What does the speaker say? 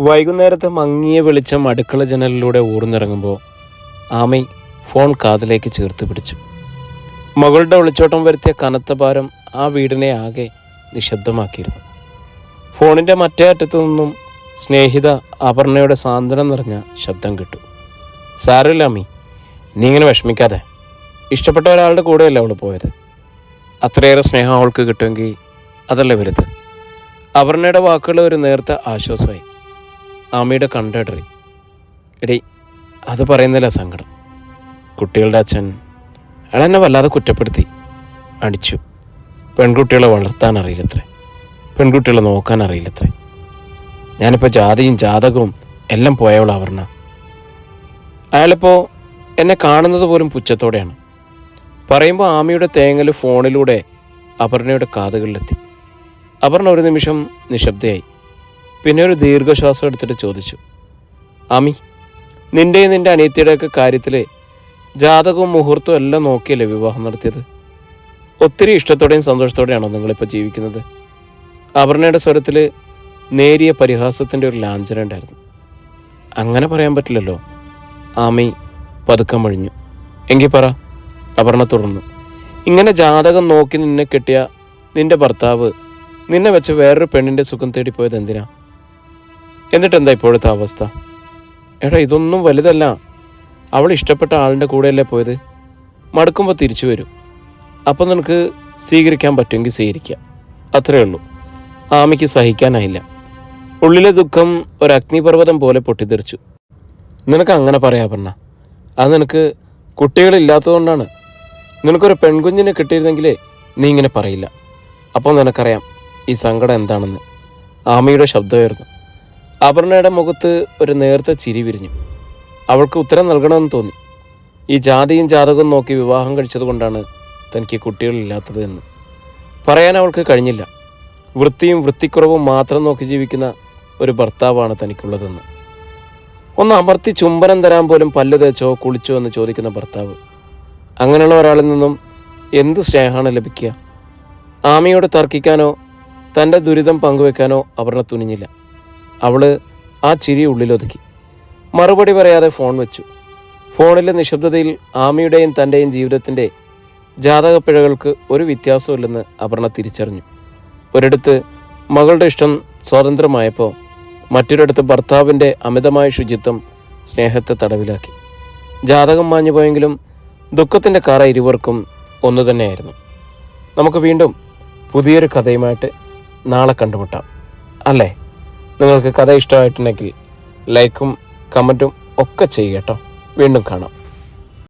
വൈകുന്നേരത്തെ മങ്ങിയ വെളിച്ചം അടുക്കള ജനലിലൂടെ ഊർന്നിറങ്ങുമ്പോൾ ആമി ഫോൺ കാതിലേക്ക് ചേർത്ത് പിടിച്ചു. മകളുടെ ഒളിച്ചോട്ടം വരുത്തിയ കനത്ത ഭാരം ആ വീടിനെ ആകെ നിശബ്ദമാക്കിയിരുന്നു. ഫോണിന്റെ മറ്റേ അറ്റത്തു നിന്നും സ്നേഹിത അപർണയുടെ സാന്ത്വനം നിറഞ്ഞ ശബ്ദം കിട്ടു. സാരമില്ല അമ്മി നീ ഇങ്ങനെ വിഷമിക്കാതെ. ഇഷ്ടപ്പെട്ട ഒരാളുടെ കൂടെയല്ല അവൾ പോയത്? അത്രയേറെ സ്നേഹം അവൾക്ക് കിട്ടുമെങ്കിൽ അതല്ലേ വരുത് അപർണയുടെ വാക്കുകൾ ഒരു നേർത്ത ആശ്വാസമായി. ആമയുടെ കണ്ടടറി എടി അത് പറയുന്നില്ല സങ്കടം. കുട്ടികളുടെ അച്ഛൻ അയാൾ എന്നെ വല്ലാതെ കുറ്റപ്പെടുത്തി. അടിച്ചു. പെൺകുട്ടികളെ വളർത്താൻ അറിയില്ലത്രേ പെൺകുട്ടികളെ നോക്കാൻ അറിയില്ലത്രേ ഞാനിപ്പോൾ ജാതിയും ജാതകവും എല്ലാം പോയവളാ അവർണ അയാളിപ്പോൾ എന്നെ കാണുന്നത് പോലും പുച്ഛത്തോടെയാണ്. പറയുമ്പോൾ ആമിയുടെ തേങ്ങൽ ഫോണിലൂടെ അപർണയുടെ കാതുകളിലെത്തി. അപർണ ഒരു നിമിഷം നിശബ്ദയായി. പിന്നെ ഒരു ദീർഘശ്വാസം എടുത്തിട്ട് ചോദിച്ചു ആമി നിന്റെയും നിന്റെ അനിയത്തിയുടെയൊക്കെ കാര്യത്തിൽ ജാതകവും മുഹൂർത്തവും എല്ലാം നോക്കിയല്ലേ വിവാഹം നടത്തിയത്? ഒത്തിരി ഇഷ്ടത്തോടെയും സന്തോഷത്തോടെയാണോ നിങ്ങളിപ്പോൾ ജീവിക്കുന്നത്? അപർണയുടെ സ്വരത്തിൽ നേരിയ പരിഹാസത്തിന്റെ ഒരു ലാഞ്ചന ഉണ്ടായിരുന്നു. അങ്ങനെ പറയാൻ പറ്റില്ലല്ലോ. ആമി പതുക്കം മഴിഞ്ഞു. എങ്കിൽ പറ. അപർണ തുടർന്നു ഇങ്ങനെ ജാതകം നോക്കി നിന്നെ കിട്ടിയ നിന്റെ ഭർത്താവ് നിന്നെ വെച്ച് വേറൊരു പെണ്ണിന്റെ സുഖം തേടിപ്പോയത് എന്തിനാ? എന്നിട്ട് എന്താ ഇപ്പോഴത്തെ അവസ്ഥ? എടാ ഇതൊന്നും വലുതല്ല. അവൾ ഇഷ്ടപ്പെട്ട ആളിന്റെ കൂടെയല്ലേ പോയത്? മടുക്കുമ്പോൾ തിരിച്ചു വരും. അപ്പം നിനക്ക് സ്വീകരിക്കാൻ പറ്റുമെങ്കിൽ സ്വീകരിക്കുക അത്രയേ ഉള്ളൂ. ആമയ്ക്ക് സഹിക്കാനായില്ല. ഉള്ളിലെ ദുഃഖം ഒരു അഗ്നിപർവതം പോലെ പൊട്ടിത്തെറിച്ചു. നിനക്ക് അങ്ങനെ പറയാ പറഞ്ഞ അത് നിനക്ക് കുട്ടികളില്ലാത്തതുകൊണ്ടാണ്. നിനക്കൊരു പെൺകുഞ്ഞിനെ കിട്ടിയിരുന്നെങ്കിൽ നീ ഇങ്ങനെ പറയില്ല. അപ്പോൾ നിനക്കറിയാം ഈ സങ്കടം എന്താണെന്ന്. ആമയുടെ ശബ്ദമായിരുന്നു അപർണയുടെ മുഖത്ത് ഒരു നേർത്ത ചിരി വിരിഞ്ഞു. അവൾക്ക് ഉത്തരം നൽകണമെന്ന് തോന്നി. ഈ ജാതിയും ജാതകവും നോക്കി വിവാഹം കഴിച്ചതുകൊണ്ടാണ് തനിക്ക് കുട്ടികളില്ലാത്തത് എന്ന്. പറയാൻ അവൾക്ക് കഴിഞ്ഞില്ല. വൃത്തിയും വൃത്തിക്കുറവും മാത്രം നോക്കി ജീവിക്കുന്ന ഒരു ഭർത്താവാണ് തനിക്കുള്ളതെന്ന്. ഒന്ന് അമർത്തി ചുംബനം തരാൻ പോലും പല്ലു തേച്ചോ കുളിച്ചോ എന്ന് ചോദിക്കുന്ന ഭർത്താവ്. അങ്ങനെയുള്ള ഒരാളിൽ നിന്നും എന്ത് സ്നേഹമാണ് ലഭിക്കുക? ആമയോട് തർക്കിക്കാനോ തന്റെ ദുരിതം പങ്കുവെക്കാനോ അപർണ തുനിഞ്ഞില്ല. അവൾ ആ ചിരി ഉള്ളിലൊതുക്കി. മറുപടി പറയാതെ ഫോൺ വെച്ചു. ഫോണിലെ നിശബ്ദതയിൽ ആമിയുടെയും തന്റെയും ജീവിതത്തിന്റെ ജാതകപ്പിഴകൾക്ക് ഒരു വ്യത്യാസമില്ലെന്ന് അപർണ തിരിച്ചറിഞ്ഞു. ഒരിടത്ത് മകളുടെ ഇഷ്ടം സ്വതന്ത്രമായപ്പോൾ മറ്റൊരിടത്ത് ഭർത്താവിന്റെ അമിതമായ ശുചിത്വം സ്നേഹത്തെ തടവിലാക്കി. ജാതകം മാഞ്ഞു പോയെങ്കിലും ദുഃഖത്തിന്റെ കറ ഇരുവർക്കും ഒന്നു തന്നെയായിരുന്നു. നമുക്ക് വീണ്ടും പുതിയൊരു കഥയുമായിട്ട് നാളെ കണ്ടുമുട്ടാം. അല്ലേ? നിങ്ങൾക്ക് കഥ ഇഷ്ടമായിട്ടുണ്ടെങ്കിൽ ലൈക്കും കമന്റും ഒക്കെ ചെയ്യട്ടോ വീണ്ടും കാണാം.